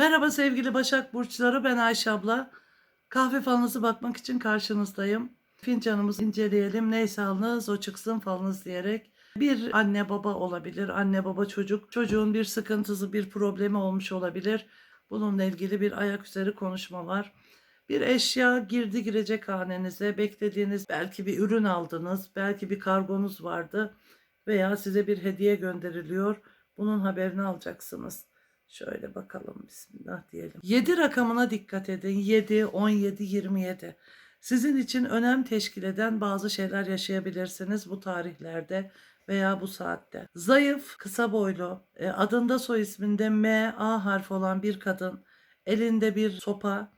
Merhaba sevgili Başak Burçları ben Ayşe abla. Kahve falınızı bakmak için karşınızdayım. Fincanımızı inceleyelim. Neyse alınız o çıksın falınız diyerek. Bir anne baba olabilir. Anne baba çocuk. Çocuğun bir sıkıntısı bir problemi olmuş olabilir. Bununla ilgili bir ayak üzeri konuşma var. Bir eşya girdi girecek hanenize. Beklediğiniz belki bir ürün aldınız. Belki bir kargonuz vardı. Veya size bir hediye gönderiliyor. Bunun haberini alacaksınız. Şöyle bakalım bismillah diyelim. 7 rakamına dikkat edin. 7, 17, 27. Sizin için önem teşkil eden bazı şeyler yaşayabilirsiniz bu tarihlerde veya bu saatte. Zayıf, kısa boylu, e, adında soy isminde M, A harfi olan bir kadın, elinde bir sopa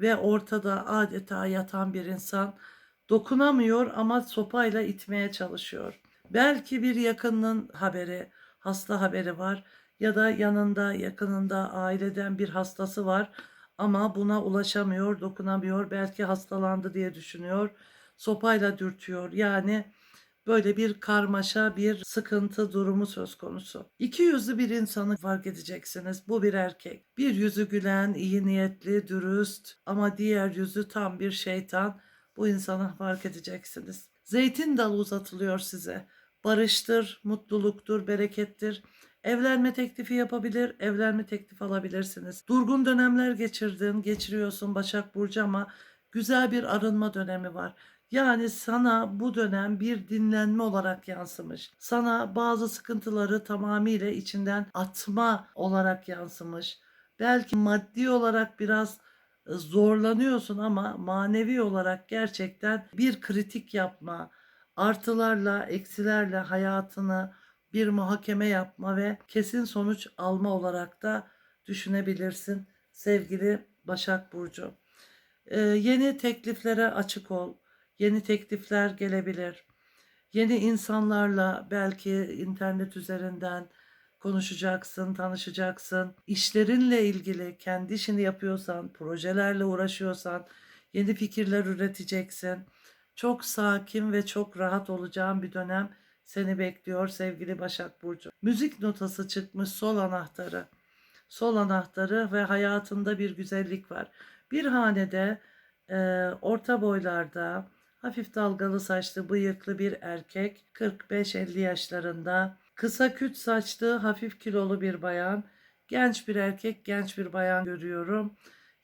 ve ortada adeta yatan bir insan dokunamıyor ama sopayla itmeye çalışıyor. Belki bir yakınının haberi, hasta haberi var ya da yanında, yakınında, aileden bir hastası var ama buna ulaşamıyor, dokunamıyor. Belki hastalandı diye düşünüyor. Sopayla dürtüyor. Yani böyle bir karmaşa, bir sıkıntı durumu söz konusu. İki yüzlü bir insanı fark edeceksiniz. Bu bir erkek. Bir yüzü gülen, iyi niyetli, dürüst ama diğer yüzü tam bir şeytan. Bu insanı fark edeceksiniz. Zeytin dalı uzatılıyor size. Barıştır, mutluluktur, berekettir. Evlenme teklifi yapabilir, evlenme teklifi alabilirsiniz. Durgun dönemler geçirdin, geçiriyorsun Başak Burcu ama güzel bir arınma dönemi var. Yani sana bu dönem bir dinlenme olarak yansımış. Sana bazı sıkıntıları tamamıyla içinden atma olarak yansımış. Belki maddi olarak biraz e, zorlanıyorsun ama manevi olarak gerçekten bir kritik yapma, artılarla, eksilerle hayatını bir muhakeme yapma ve kesin sonuç alma olarak da düşünebilirsin sevgili Başak Burcu. Ee, yeni tekliflere açık ol. Yeni teklifler gelebilir. Yeni insanlarla belki internet üzerinden konuşacaksın, tanışacaksın. İşlerinle ilgili kendi işini yapıyorsan, projelerle uğraşıyorsan yeni fikirler üreteceksin. Çok sakin ve çok rahat olacağın bir dönem seni bekliyor sevgili Başak Burcu. Müzik notası çıkmış sol anahtarı. Sol anahtarı ve hayatında bir güzellik var. Bir hanede e, orta boylarda hafif dalgalı saçlı bıyıklı bir erkek 45-50 yaşlarında kısa küt saçlı hafif kilolu bir bayan genç bir erkek genç bir bayan görüyorum.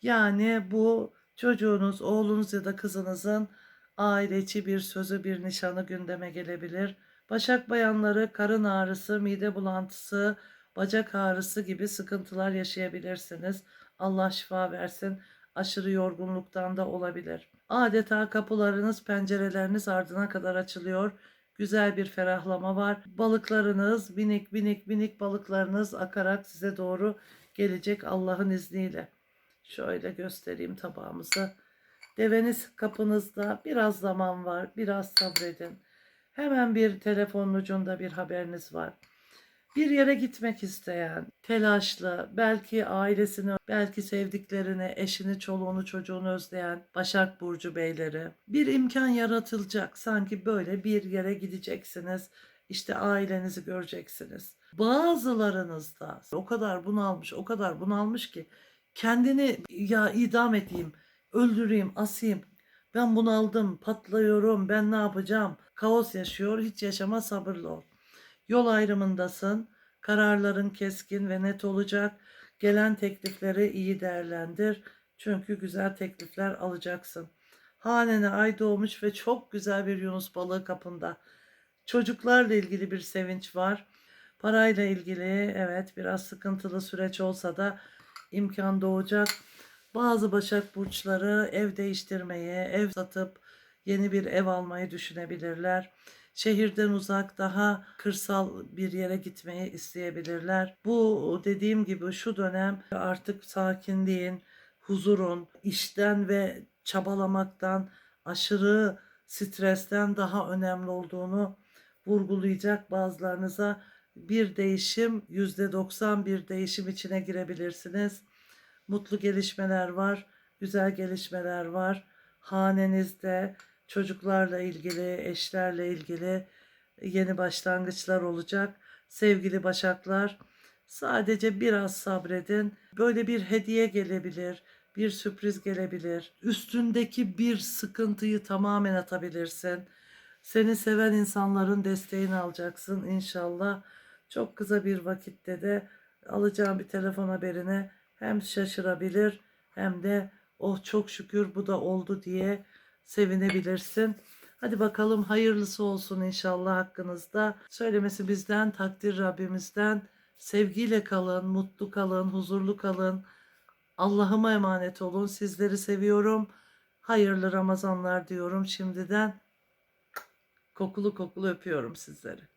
Yani bu çocuğunuz oğlunuz ya da kızınızın aile içi bir sözü bir nişanı gündeme gelebilir. Başak bayanları karın ağrısı, mide bulantısı, bacak ağrısı gibi sıkıntılar yaşayabilirsiniz. Allah şifa versin. Aşırı yorgunluktan da olabilir. Adeta kapılarınız, pencereleriniz ardına kadar açılıyor. Güzel bir ferahlama var. Balıklarınız, minik minik minik balıklarınız akarak size doğru gelecek Allah'ın izniyle. Şöyle göstereyim tabağımızı. Deveniz kapınızda biraz zaman var. Biraz sabredin. Hemen bir telefonun ucunda bir haberiniz var. Bir yere gitmek isteyen, telaşlı, belki ailesini, belki sevdiklerini, eşini, çoluğunu, çocuğunu özleyen Başak Burcu beyleri. Bir imkan yaratılacak. Sanki böyle bir yere gideceksiniz. İşte ailenizi göreceksiniz. Bazılarınız da o kadar bunalmış, o kadar bunalmış ki kendini ya idam edeyim, öldüreyim, asayım, ben bunaldım, patlıyorum, ben ne yapacağım? Kaos yaşıyor, hiç yaşama sabırlı ol. Yol ayrımındasın, kararların keskin ve net olacak. Gelen teklifleri iyi değerlendir. Çünkü güzel teklifler alacaksın. Hanene ay doğmuş ve çok güzel bir Yunus balığı kapında. Çocuklarla ilgili bir sevinç var. Parayla ilgili evet biraz sıkıntılı süreç olsa da imkan doğacak. Bazı Başak Burçları ev değiştirmeyi, ev satıp yeni bir ev almayı düşünebilirler. Şehirden uzak daha kırsal bir yere gitmeyi isteyebilirler. Bu dediğim gibi şu dönem artık sakinliğin, huzurun, işten ve çabalamaktan, aşırı stresten daha önemli olduğunu vurgulayacak bazılarınıza bir değişim, %90 bir değişim içine girebilirsiniz mutlu gelişmeler var, güzel gelişmeler var. Hanenizde çocuklarla ilgili, eşlerle ilgili yeni başlangıçlar olacak. Sevgili Başaklar, Sadece biraz sabredin. Böyle bir hediye gelebilir, bir sürpriz gelebilir. Üstündeki bir sıkıntıyı tamamen atabilirsin. Seni seven insanların desteğini alacaksın inşallah. Çok kısa bir vakitte de alacağım bir telefon haberine hem şaşırabilir hem de oh çok şükür bu da oldu diye sevinebilirsin. Hadi bakalım hayırlısı olsun inşallah hakkınızda. Söylemesi bizden, takdir Rabbimizden. Sevgiyle kalın, mutlu kalın, huzurlu kalın. Allah'ıma emanet olun. Sizleri seviyorum. Hayırlı Ramazanlar diyorum şimdiden. Kokulu kokulu öpüyorum sizleri.